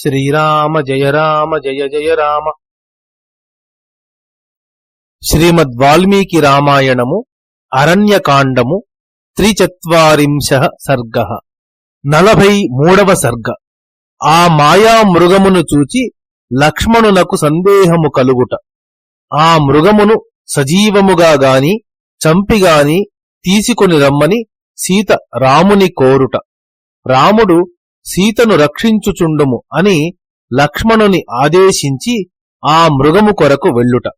శ్రీరామ జయ రామ జయ జయ రామ. శ్రీమద్ వాల్మీకి రామాయణము అరణ్యకాండము త్రిచత్వరింశ సర్గ. నలభై మూడవ సర్గ. ఆ మాయా మృగమును చూచి లక్ష్మణునకు సందేహము కలుగుట. ఆ మృగమును సజీవముగా గాని చంపిగాని తీసుకొని రమ్మని సీత రాముని కోరుట. రాముడు సీతను రక్షించుచుండుము అని లక్ష్మణుని ఆదేశించి ఆ మృగము కొరకు వెళ్ళుట.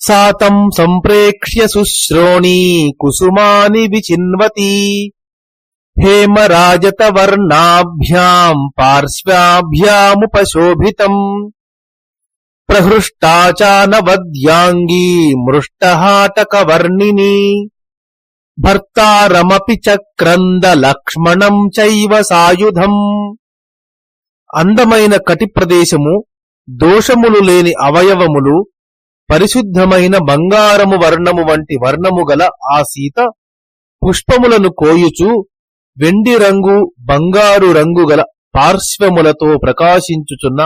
సాతం సంప్రేక్ష్య శుశ్రోణీ కుసుమాని విచిన్వతి. హేమరాజత వర్ణాభ్యాం పార్శ్వాభ్యాముపశోభితం ప్రహృష్టాచానవద్యాంగీ మృష్టహాటకవర్ణిని. భర్తారమపి చక్రంద లక్ష్మణం చైవ సాయుధం. అందమైన కటి ప్రదేశము దోషములు లేని అవయవములు పరిశుద్ధమైన బంగారము వర్ణము వంటి వర్ణము గల ఆ సీత పుష్పములను కోయుచు వెండి రంగు బంగారు రంగు గల పార్శ్వములతో ప్రకాశించుచున్న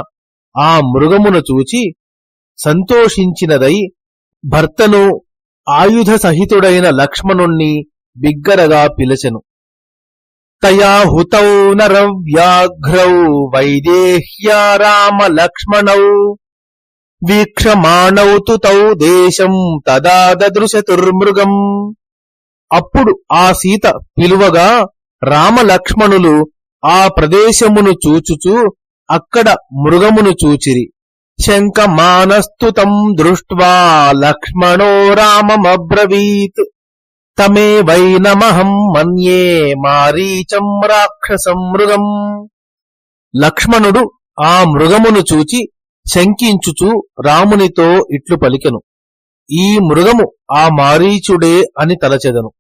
ఆ మృగమును చూచి సంతోషించినదై భర్తను ఆయుధ సహితుడైన లక్ష్మణుణ్ణి బిగ్గరగా పిలచెను. తయా హుతౌ నరవ్యాఘ్రౌ వైదేహ్యా రామ లక్ష్మణౌ. వీక్షమాణౌ తు తౌ దేశం తదా దదృశతుర్మృగం అప్పుడు ఆ సీత పిలువగా రామలక్ష్మణులు ఆ ప్రదేశమును చూచుచూ అక్కడ మృగమును చూచిరి. శంకమానస్తుతం దృష్ట్వా లక్ష్మణో రామమబ్రవీత్. తమే వైనమహం మన్యే మారీచం రాక్షసం మృగం. లక్ష్మణుడు ఆ మృగమును చూచి శంకించుచు రామునితో ఇట్లు పలికెను. ఈ మృగము ఆ మారీచుడే అని తలచెదను.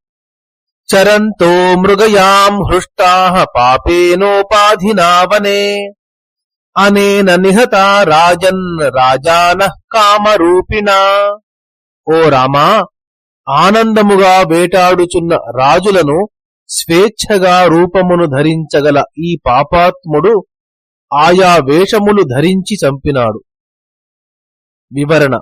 చరంతో మృగయాం హృష్టా పాపేనోపాధినావనే. అనేన నిహత రాజన్ రాజాన కామరూపిణ ఓ రామా ఆనందముగా వేటాడుచున్న రాజులను స్వేచ్ఛగా రూపమును ధరించగల ఈ పాపాత్ముడు ఆయా వేషములు ధరించి చంపినాడు. వివరణ.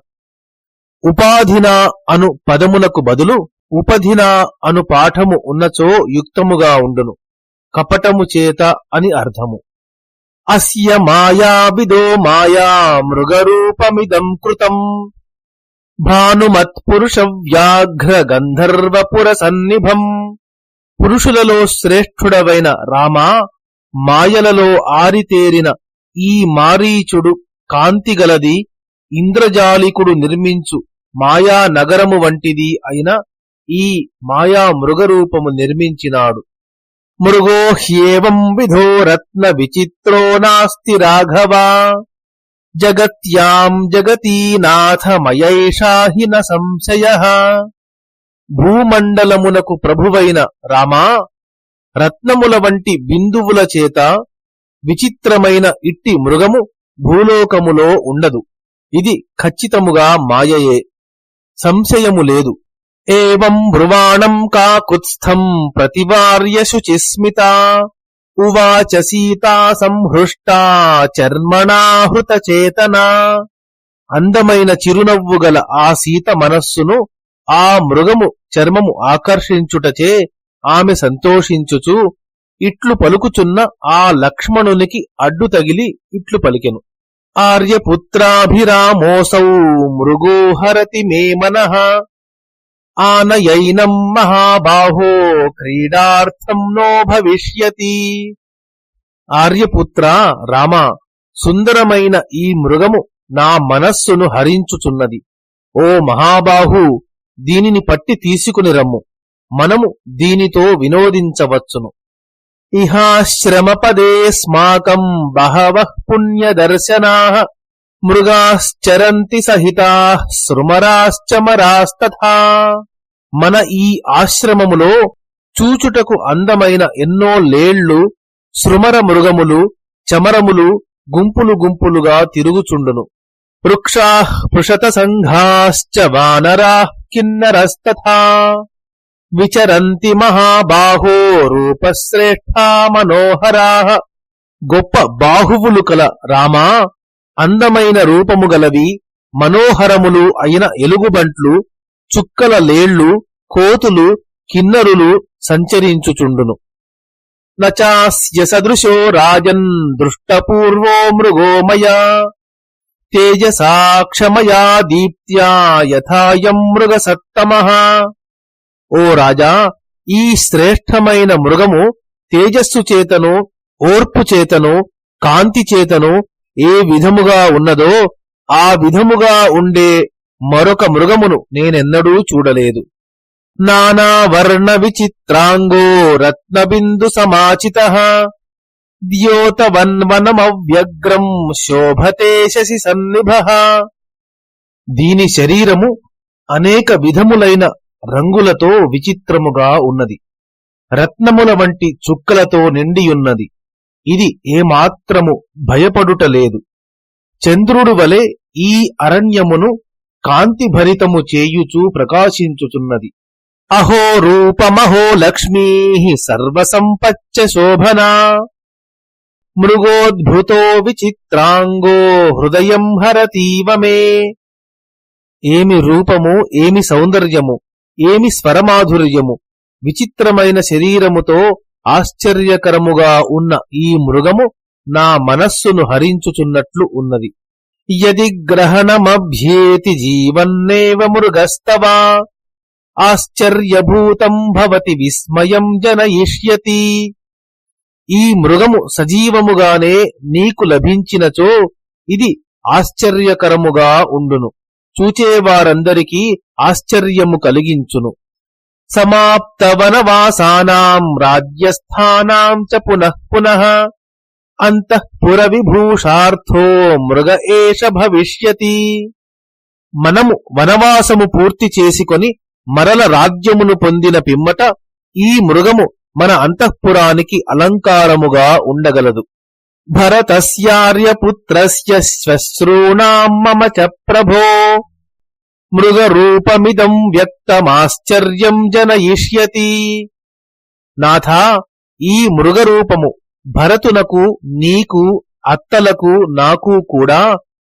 ఉపాధిన అను పదమునకు బదులు ఉపధిన అను పాఠము ఉన్నచో యుక్తముగా ఉండును. కపటము చేత అని అర్థము. అస్య మాయావిదో మాయా మృగరూపమిదం కృతం. భానుమత్పురుష వ్యాఘ్ర గంధర్వపుర సన్నిభం పురుషులలో శ్రేష్ఠుడవైన రామా మాయలలో ఆరితేరిన ఈ మారీచుడు కాంతిగలది ఇంద్రజాలికుడు నిర్మించు మాయా నగరము వంటిది అయిన ఈ మాయా మృగరూపము నిర్మించినాడు. మృగో హ్యేవం విధో రత్న విచిత్రో నాస్తి రాఘవా. జగత్యాం జగతీనాథమయైషాహి న సంశయ. భూమండలమునకు ప్రభువైన రామా రత్నముల వంటి బిందువుల చేత విచిత్రమైన ఇట్టి మృగము భూలోకములో ఉండదు. ఇది ఖచ్చితముగా మాయయే. సంశయము లేదు. ఏం బ్రువాణం కాకుత్స్థం ప్రతివార్య శుచిస్మిత ఉవాచ సీతా సంహృష్టా చర్మణాహృతచేతనా అందమైన చిరునవ్వు గల ఆ సీత మనస్సును ఆ మృగము చర్మము ఆకర్షించుటచే ఆమె సంతోషించుచు ఇట్లు పలుకుచున్న ఆ లక్ష్మణునికి అడ్డు తగిలి ఇట్లు పలికెను. ఆర్యపుత్రాభిరామోసౌ మృగోహరతి మే మనః। ఆనయైనం మహాబాహో క్రీడార్థం నో భవిష్యతి. ఆర్యపుత్ర రామ సుందరమైన ఈ మృగము నా మనస్సును హరించుచున్నది. ఓ మహాబాహు దీనిని పట్టి తీసుకుని రమ్ము. మనము దీనితో వినోదించవచ్చును. ఇహాశ్రమపదే స్మాకం బహవ పుణ్యదర్శనాః. మృగాశ్చరంతి సహితా శృమరాశ్చమరాస్తథా మన ఈ ఆశ్రమములో చూచుటకు అందమైన ఎన్నో లేళ్ళు శృమర మృగములు చమరములు గుంపులు గుంపులుగా తిరుగుచుండును. వృక్షా పృషత సంఘాశ్చ వానరా కిన్నరస్తథా. విచరంతి మహాబాహో రూపశ్రేష్ఠా మనోహరా. గొప్ప బాహువులు కల రామా అందమైన రూపము గలవి మనోహరములు అయిన ఎలుగుబంట్లు చుక్కల లేళ్ళు కోతులు కిన్నరులు సంచరించుచుండును. నచాస్య సదృశో రాజన్ దృష్టపూర్వో మృగో మయా తేజసాక్షమయా దీప్త్యా యథాయం మృగసత్తమః. ఓ రాజా ఈ శ్రేష్టమైన మృగము తేజస్సు చేతను ఓర్పు చేతను కాంతి చేతను ఏ విధముగా ఉన్నదో ఆ విధముగా ఉండే మరొక మృగమును నేనెన్నడూ చూడలేదు. నానా వర్ణ విచిత్రాంగో రత్నబిందు సమాచిత. ద్యోతవన్వనమవ్యగ్రం శోభతే శశి సన్నిభ. దీని శరీరము అనేక విధములైన రంగులతో విచిత్రముగా ఉన్నది. రత్నముల వంటి చుక్కలతో నిండియున్నది. ఇది ఏమాత్రము భయపడుటలేదు. చంద్రుడు వలె ఈ అరణ్యమును కాంతిభరితము చేయుచూ ప్రకాశించుచున్నది. అహో రూపమహో లక్ష్మీ సర్వసంపచ్చ శోభనా. మృగోద్భుతో విచిత్రాంగో హృదయం హరతీవ మే. ఏమి రూపము ఏమి సౌందర్యము ఏమి స్వరమాధుర్యము విచిత్రమైన శరీరముతో ఆశ్చర్యకరముగా ఉన్న ఈ మృగము నా మనస్సును హరించుచున్నట్లు ఉన్నది. యది గ్రహణమభ్యేతి జీవన్నేవ మృగస్తవా ఆశ్చర్యభూతం భవతి విస్మయం జనయిష్యతి. ఈ మృగము సజీవముగానే నీకు లభించినచో ఇది ఆశ్చర్యకరముగా ఉండును. చూచేవారందరికీ ఆశ్చర్యము కలిగించును. సమాప్త వనవాసానాం రాజ్యస్థానాం చ పునః పునః అంతఃపుర విభూషార్థో మృగ ఏష భవిష్యతి మనము వనవాసము పూర్తి చేసుకొని మరల రాజ్యమును పొందిన పిమ్మట ఈ మృగము మన అంతఃపురానికి అలంకారముగా ఉండగలదు. భరతస్యార్యపుత్రస్య శ్వశ్రూణాం మమ చ ప్రభో మృగరూపమిదం వ్యక్తమాశ్చర్యం జనయిష్యతి. నాథా ఈ మృగరూపము భరతునకు నీకు అత్తలకు నాకు కూడా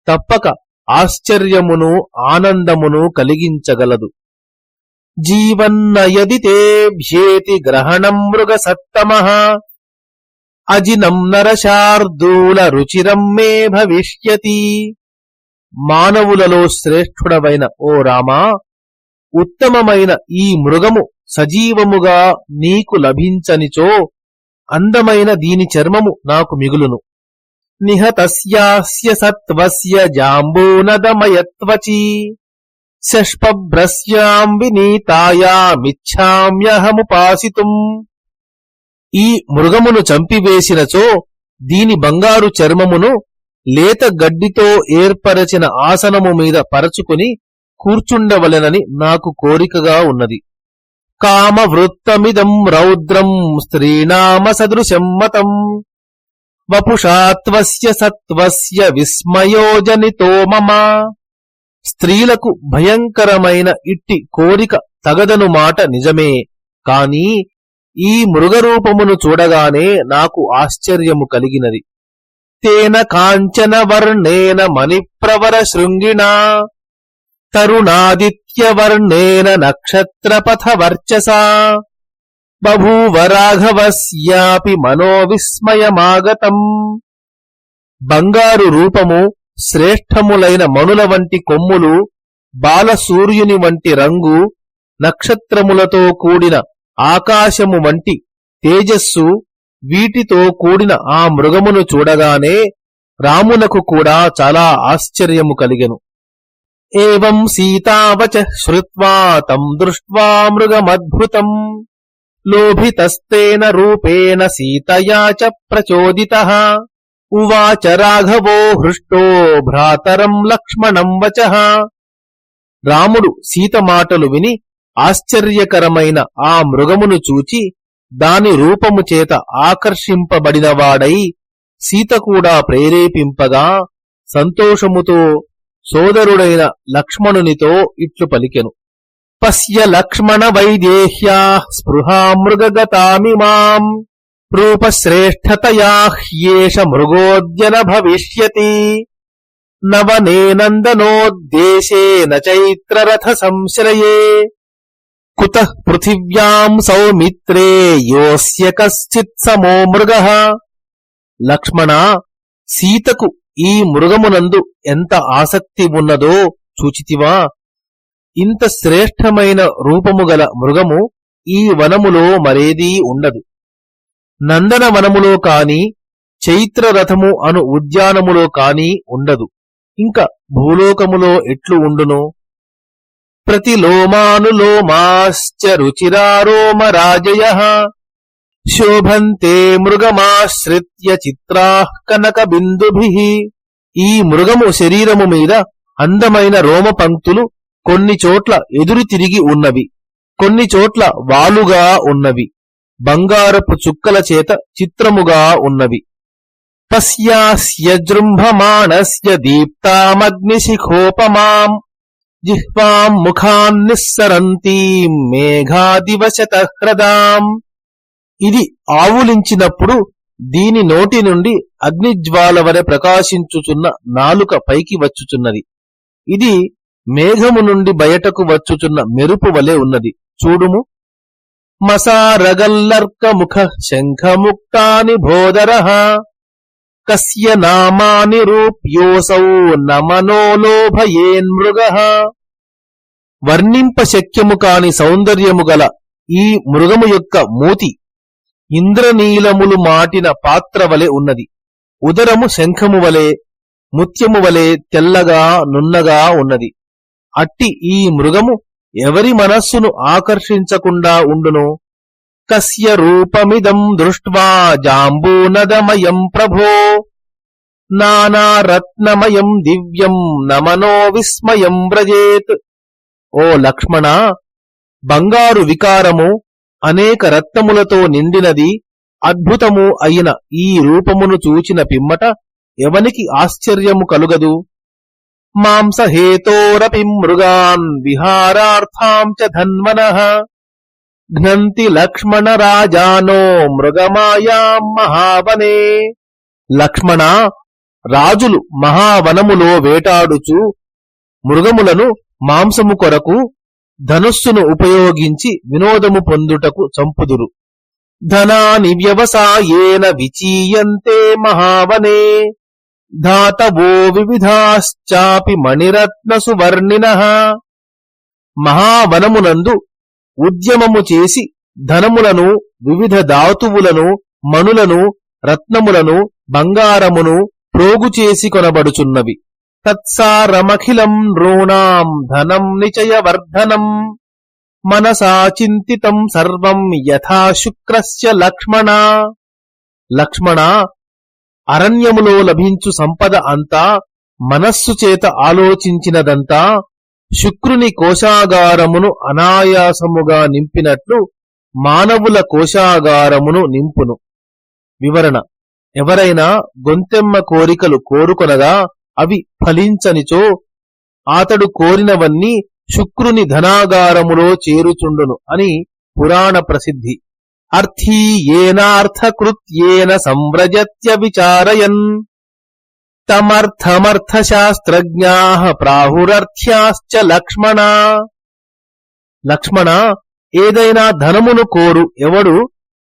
తప్పక ఆశ్చర్యమును ఆనందమును కలిగించగలదు. జీవన్నయదితేభ్యేతి గ్రహణం మృగ సత్తమ అజినం నరశార్దూల రుచిరం మే భవిష్యతి. మానవులలో శ్రేష్ఠుడవైన ఓ రామా ఉత్తమమైన ఈ మృగము సజీవముగా నీకు లభించనిచో అందమైన దీని చర్మము నాకు మిగులును. నిహతస్యాస్య సత్వస్య జాంబూనదమయత్వచీ. శష్పభ్రస్యాం వినీతాయామిచ్ఛామ్యహముపాసితుం. ఈ మృగమును చంపివేసినచో దీని బంగారు చర్మమును లేత గడ్డితో ఏర్పరచిన ఆసనము మీద పరచుకుని కూర్చుండవలెనని నాకు కోరికగా ఉన్నది. కామ వృత్తమిదం రౌద్రం స్త్రీనామ సదృశం మతం. వపుషాత్వస్య సత్వస్య విస్మయోజనితో మమ. స్త్రీలకు భయంకరమైన ఇట్టి కోరిక తగదను మాట నిజమే. కాని ఈ మృగరూపమును చూడగానే నాకు ఆశ్చర్యము కలిగినది. తేన కాంచన వర్ణేన మణిప్రవర శృంగిణా తరుణాదిత్యవర్ణేన నక్షత్రపథవర్చసా బభూవ రాఘవస్యాపి మనోవిస్మయమాగతం. బంగారు రూపము శ్రేష్టములైన మణుల వంటి కొమ్ములు బాలసూర్యుని వంటి రంగు నక్షత్రములతో కూడిన ఆకాశము వంటి తేజస్సు వీటితో కూడిన ఆ మృగమును చూడగానే రామునకు కూడా చాలా ఆశ్చర్యము కలిగెను. ఏం సీతావచ శ్రుత్వా తం దృష్ట్వా మృగమద్భుతం. లోభితస్తేన రూపేణ సీతయా చ ప్రచోదితః. ఉవాచ రాఘవో హృష్టో భ్రాతరం లక్ష్మణం వచ. రాముడు సీత మాటలు విని ఆశ్చర్యకరమైన ఆ మృగమును చూచి దాని రూపము చేత ఆకర్షింపబడినవాడై సీత కూడా ప్రేరేపింపగా సంతోషముతో సోదరుడైన లక్ష్మణునితో ఇట్లు పలికెను. పశ్య లక్ష్మణ వైదేహ్యా స్పృహా మృగగతామిమాం రూపశ్రేష్ఠతయా హ్యేష మృగోద్యన భవిష్యతి. నవనేనందనోద్దేశే చైత్రరథ సంశ్రయే. కుత పృథివ్యాం సౌమిత్రే యోస్య కశ్చిత్ సమో మృగ లక్ష్మణ సీతకు ఈ మృగమునందు ఎంత ఆసక్తి ఉన్నదో చూచితివా? ఇంత శ్రేష్టమైన రూపము గల మృగము ఈ వనములో మరేదీ ఉండదు. నందన వనములో కాని చైత్రరథము అను ఉద్యానములో కాని ఉండదు. ఇంకా భూలోకములో ఎట్లు ఉండును? ప్రతిలోమానులోమాశ్చ రుచిరారోమరాజయ శోభంతే మృగమాశ్రిత్య చిత్రా కనకబిందుభి ఈ మృగము శరీరము మీద అందమైన రోమ పంక్తులు కొన్ని చోట్ల ఎదురు తిరిగి ఉన్నవి. కొన్ని చోట్ల వాలుగా ఉన్నవి. బంగారపు చుక్కల చేత చిత్రముగా ఉన్నవి. పశ్యాస్యజృంభమాణస్య దీప్తామగ్నిశిఖోపమాం. జిహ్వాం ముఖాన్నిస్సరంతీం మేఘాదివశత హ్రదాం ఇది ఆవులించినప్పుడు దీని నోటి నుండి అగ్నిజ్వాల వలె ప్రకాశించుచున్న నాలుక పైకి వచ్చుచున్నది. ఇది మేఘము నుండి బయటకు వచ్చుచున్న మెరుపు వలె ఉన్నది. చూడుము. మసారగల్లర్క ముఖ శంఖముక్తాని భోదరహ కస్య నామాని రూప్యోసౌ నమనోలోభయేన్మృగ వర్ణింప శక్యము కాని సౌందర్యము గల ఈ మృగము యొక్క మూతి ఇంద్రనీలములు మాటిన పాత్ర వలె ఉన్నది. ఉదరము శంఖము వలె ముత్యము వలె తెల్లగా నున్నగా ఉన్నది. అట్టి ఈ మృగము ఎవరి మనస్సును ఆకర్షించకుండా ఉండును? కస్య రూపమిదం దృష్ట్వా జాంబూనదమయం ప్రభో నానారత్నమయం దివ్యం నమనో విస్మయం వ్రజేత్ ఓ లక్ష్మణ బంగారు వికారము అనేక రత్నములతో నిండినది అద్భుతము అయిన ఈ రూపమును చూచిన పిమ్మట ఎవనికి ఆశ్చర్యము కలుగదు? మాంసహేతోరపి మృగాన్ విహారార్థాం చ ధన్మనః ఘ్నంతి లక్ష్మణ రాజానో మృగమాయా మహావనే లక్ష్మణ రాజులు మహావనములో వేటాడుచు మృగములను మాంసము కొరకు ధనుస్సును ఉపయోగించి వినోదము పొందుటకు చంపుదురు. ధనాని వ్యవసాయేన విచీయంతే మహావనే। ధాతవో వివిధాశ్చాపి మణిరత్న సువర్ణిన మహావనమునందు ఉద్యమము చేసి ధనములను వివిధ ధాతువులను మణులను రత్నములను బంగారమును ప్రోగు చేసి కొనబడుచున్నవి. తత్సారమఖిలం నృణాం ధనం నిచయవర్ధనం మనసా చింతితం సర్వం యథా శుక్రస్య లక్ష్మణ. లక్ష్మణ అరణ్యములో లభించు సంపద అంతా మనస్సు చేత ఆలోచించినదంతా శుక్రుని కోశాగారమును అనాయాసముగా నింపినట్లు మానవుల కోశాగారమును నింపును. వివరణ. ఎవరైనా గొంతెమ్మ కోరికలు కోరుకొనగా అవి ఫలించనిచో అతడు కోరినవన్నీ శుక్రుని ధనాగారములో చేరుచుండును అని పురాణ ప్రసిద్ధి. అర్థీ ఏనార్థకృత్యేన సంవ్రజత్య విచారయన్. తమర్థమర్థశాస్త్రజ్ఞా ప్రాహురర్థ్యాశ్చ లక్ష్మణ లక్ష్మణ ఏదైనా ధనమును కోరు ఎవడు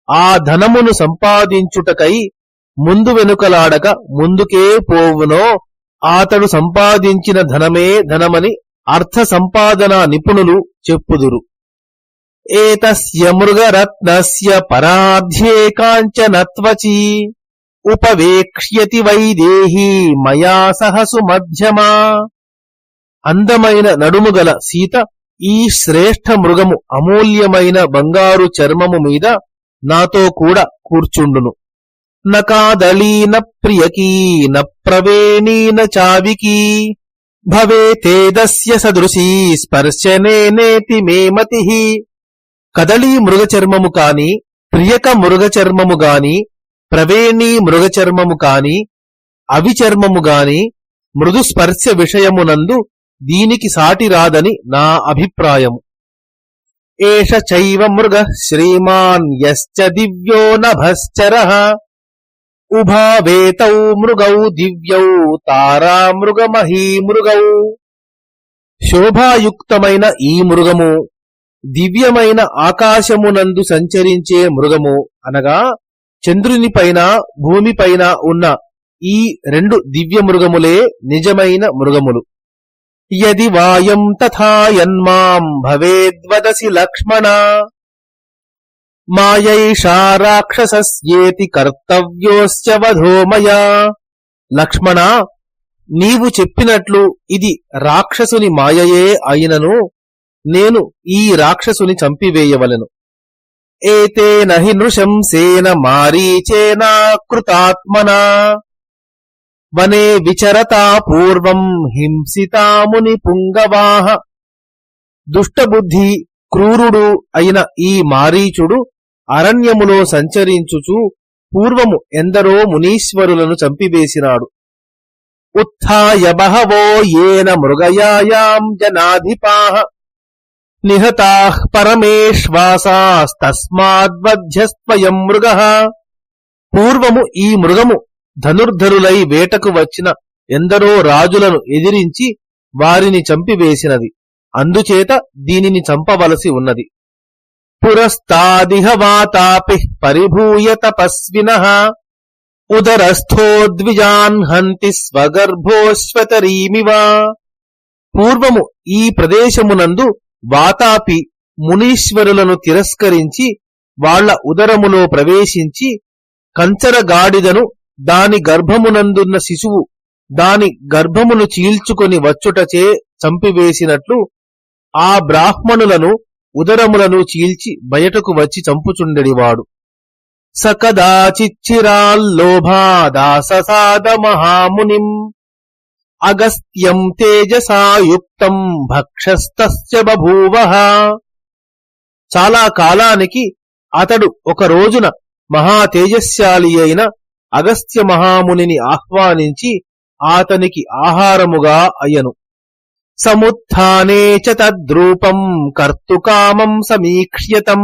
ఆ ధనమును సంపాదించుటకై ముందు వెనుకలాడక ముందుకే పోవునో అతడు సంపాదించిన ధనమే ధనమని అర్థ సంపాదన నిపుణులు చెప్పుదురు. ఏతస్య మృగరత్నస్య పరాధ్యే కాంచనత్వచీ। ఉపవేక్ష్యతి వైదేహి మయా సహసు మధ్యమా. అందమైన నడుముగల సీత ఈ శ్రేష్ఠ మృగము అమూల్యమైన బంగారు చర్మము మీద నాతో కూడా కూర్చుండును. నకాదళీన ప్రియకీ న ప్రవేణీన చావికీ. భవేతేదస్య సదృశీ స్పర్శనేనేతి మే మతి. కదళీ మృగచర్మము కాని ప్రియక మృగచర్మము గాని ప్రవేణీ మృగచర్మము కాని అవిచర్మము గాని మృదుస్పర్శ విషయమునందు దీనికి సాటి రాదని నా అభిప్రాయము. ఏష చైవ మృగ శ్రీమాన్ యశ్చ దివ్యో నభశ్చర. ఉభావేతౌ మృగౌ దివ్యౌ తారామృగమహీ మృగౌ. శోభాయుక్తమైన ఈ మృగము దివ్యమైన ఆకాశమునందు సంచరించే మృగము అనగా చంద్రుని పైన భూమి పైన ఉన్న ఈ రెండు దివ్య మృగములే నిజమైన మృగములు. యది వాయం తథాయన్మాం భవేద్వదసి లక్ష్మణ. మాయైషా రాక్షసస్యేతి కర్తవ్యోశ్చ వధోమయా. లక్ష్మణ నీవు చెప్పినట్లు ఇది రాక్షసుని మాయయే అయినను నేను ఈ రాక్షసుని చంపివేయవలెను. ఏతేన హి నృశంసేన మారీచేనా కృతాత్మనా? వనే విచరతా పూర్వం హింసితాముని పుంగవాహ దుష్టబుద్ధి క్రూరుడు అయిన ఈ మారీచుడు అరణ్యములో సంచరించుచు పూర్వము ఎందరో మునీశ్వరులను చంపివేసినాడు. ఉత్థాయ బహవో ఏన మృగయాయాం జనాధిపాహ నిహతాః పరమేశ్వాసాస్తస్మాద్వధ్యస్వయం మృగ. పూర్వము ఈ మృగము ధనుర్ధరులై వేటకు వచ్చిన ఎందరో రాజులను ఎదిరించి వారిని చంపివేసినది. అందుచేత దీనిని చంపవలసి ఉన్నది. పురస్తాదిహ వాతాపి పరిభూయ తపస్విన. ఉదరస్థోద్విజాన్ హంతి పూర్వము ఈ ప్రదేశమునందు వాతాపి మునీశ్వరులను తిరస్కరించి వాళ్ళ ఉదరములో ప్రవేశించి కంచర గాడిదను దాని గర్భమునందున్న శిశువు దాని గర్భమును చీల్చుకొని వచ్చుటచే చంపివేసినట్లు ఆ బ్రాహ్మణులను ఉదరములను చీల్చి బయటకు వచ్చి చంపుచుండెడివాడు. సకదాచిచ్చిరాల్లోభాదాససాద మహామునిం అగస్త్యం తేజసాయుక్తం భక్షస్తస్య బభూవ చాలా కాలానికి అతడు ఒక రోజున మహా తేజస్శాలి అయిన అగస్త్య మహామునిని ఆహ్వానించి ఆతనికి ఆహారముగా అయ్యను. సముత్థానే చ తద్రూపం కర్తుకామం సమీక్ష్యతం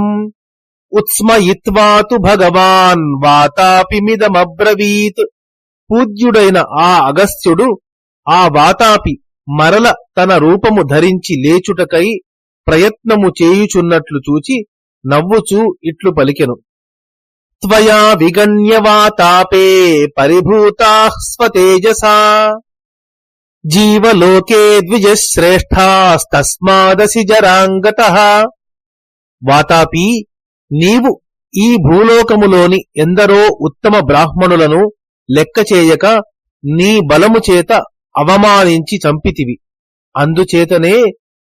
ఉత్స్మయిత్వాతు భగవాన్ వాతాపిమిదమబ్రవీత్. పూజ్యుడైన ఆ అగస్త్యుడు ఆ వాతాపి మరల తన రూపము ధరించి లేచుటకై ప్రయత్నము చేయుచున్నట్లు చూచి నవ్వుచూ ఇట్లు పలికెను. త్వయా విగణ్య వాతాపే పరిభూతా స్వతేజసా. జీవలోకే ద్విజశ్రేష్టాస్తస్మాదసి జరాంగత. వాతాపి నీవు ఈ భూలోకములోని ఎందరో ఉత్తమ బ్రాహ్మణులను లెక్క చేయక నీ బలము చేత అవమానించి చంపితివి. అందుచేతనే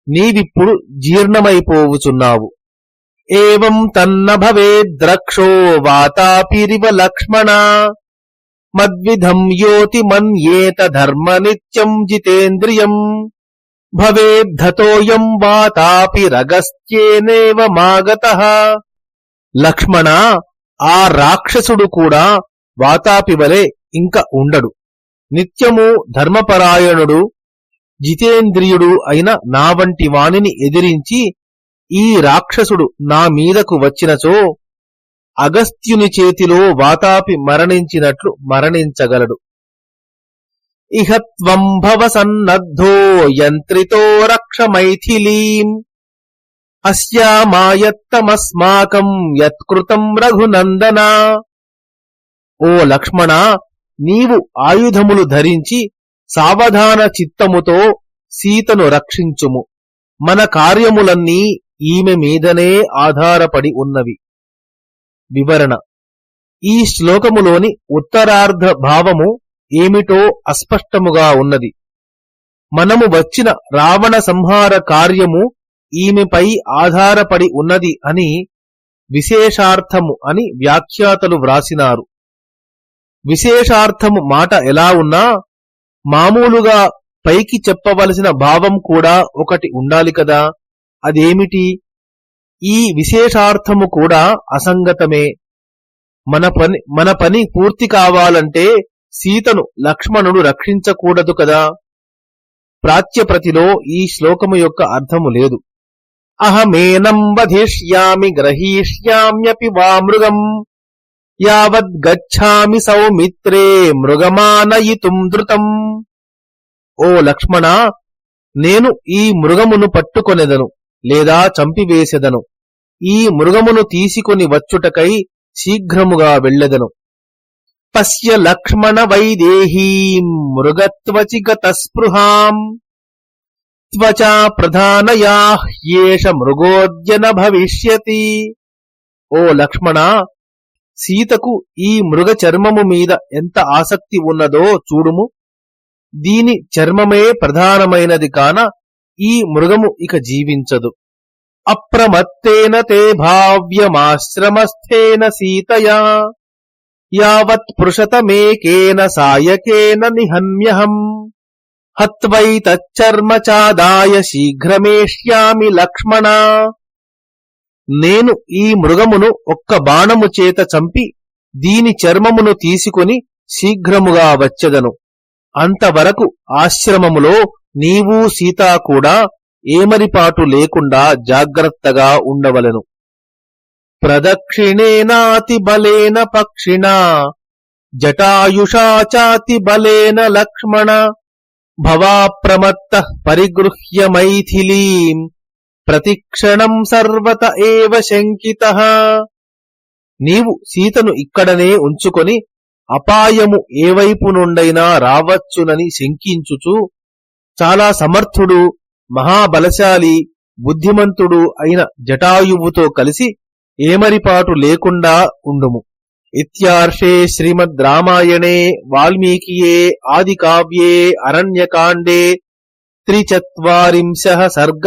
నీవిప్పుడు జీర్ణమైపోవుచున్నావు. ఏం తన్న భవేద్రక్షో వాతాపిరివ లక్ష్మణ. మద్విధం యోతి మన్యేత ధర్మ నిత్యం జితేంద్రియం. భవేద్ధతోయం వాతాపి రగస్త్యేనేవ మాగత. లక్ష్మణ ఆ రాక్షసుడు కూడా వాతాపి వలె ఇంక ఉండడు. నిత్యము ధర్మపరాయణుడు జితేంద్రియుడు అయిన నా వంటి వాణిని ఎదిరించి ఈ రాక్షసుడు నా మీదకు వచ్చినచో అగస్త్యుని చేతిలో వాతాపి మరణించినట్లు మరణించగలడు. ఇహ త్వం భవ సన్నద్ధో యంత్రితో రక్ష మైథిలీం అస్యామాయత్తమస్మాకం యత్కృతం రఘునందన. ఓ లక్ష్మణ నీవు ఆయుధములు ధరించి సావధాన చిత్తముతో సీతను రక్షించుము. మన కార్యములన్నీ ఈమె మీదనే ఆధారపడి ఉన్నవి. వివరణ. ఈ శ్లోకములోని ఉత్తరార్ధ భావము ఏమిటో అస్పష్టముగా ఉన్నది. మనము వచ్చిన రావణ సంహార కార్యము ఈమెపై ఆధారపడి ఉన్నది అని విశేషార్థము అని వ్యాఖ్యాతలు వ్రాసినారు. విశేషార్థము మాట ఎలా ఉన్నా మామూలుగా పైకి చెప్పవలసిన భావం కూడా ఒకటి ఉండాలి కదా. అదేమిటి? ఈ విశేషార్థము కూడా అసంగతమే. మన పని మన పని పూర్తి కావాలంటే సీతను లక్ష్మణుడు రక్షించకూడదు కదా. ప్రాచ్యప్రతిలో ఈ శ్లోకము యొక్క అర్థము లేదు. అహమేనం వధిష్యామి గ్రహీష్యామ్యపి వా మృగం యావద్గచ్చామి సౌమిత్రే మృగమానయితుం ధృతం. ఓ లక్ష్మణ నేను ఈ మృగమును పట్టుకొనెదను లేదా చంపివేసెదను. ఈ మృగమును తీసుకొని వచ్చుటకై శీఘ్రముగా వెళ్ళెదను. పశ్య లక్ష్మణ వైదేహీం మృగత్వచి గతస్పృహాం. త్వచా ప్రధానయా హ్యేష మృగోద్యన భవిష్యతి. ఓ లక్ష్మణ సీతకు ఈ మృగ చర్మము మీద ఎంత ఆసక్తి ఉన్నదో చూడుము. దీని చర్మమే ప్రధానమైనది కాన ఈ మృగము ఇక జీవించదు. అప్రమత్తేన తే భావ్యమాశ్రమస్థేన సీతయా. యావత్ పృషతమేకేన సాయకేన నిహమ్యహం హత్వైతచ్చర్మ చాదాయ శీఘ్రమేష్యామి లక్ష్మణ. నేను ఈ మృగమును ఒక్క బాణము చేత చంపి దీని చర్మమును తీసుకొని శీఘ్రముగా వచ్చెదను. అంతవరకు ఆశ్రమములో నీవు సీత కూడా ఏమరిపాటు లేకుండా జాగ్రత్తగా ఉండవలెను. ప్రదక్షిణేనాతి బలేన పక్షిణా జటాయుషాచాతి బలేన లక్ష్మణ భవాప్రమత్త పరిగృహ్య మైథిలీం ప్రతిక్షణం సర్వత ఏవ శంకిత. నీవు సీతను ఇక్కడనే ఉంచుకొని అపాయము ఏవైపు నుండైనా రావచ్చునని శంకించుచు చాలా సమర్థుడు మహాబలశాలి బుద్ధిమంతుడు అయిన జటాయువుతో కలిసి ఏమరిపాటు లేకుండా ఉండుము. ఇత్యార్షే శ్రీమద్ రామాయణే వాల్మీకియే ఆది కావ్యే అరణ్యకాండే త్రిచత్వరింశ సర్గ.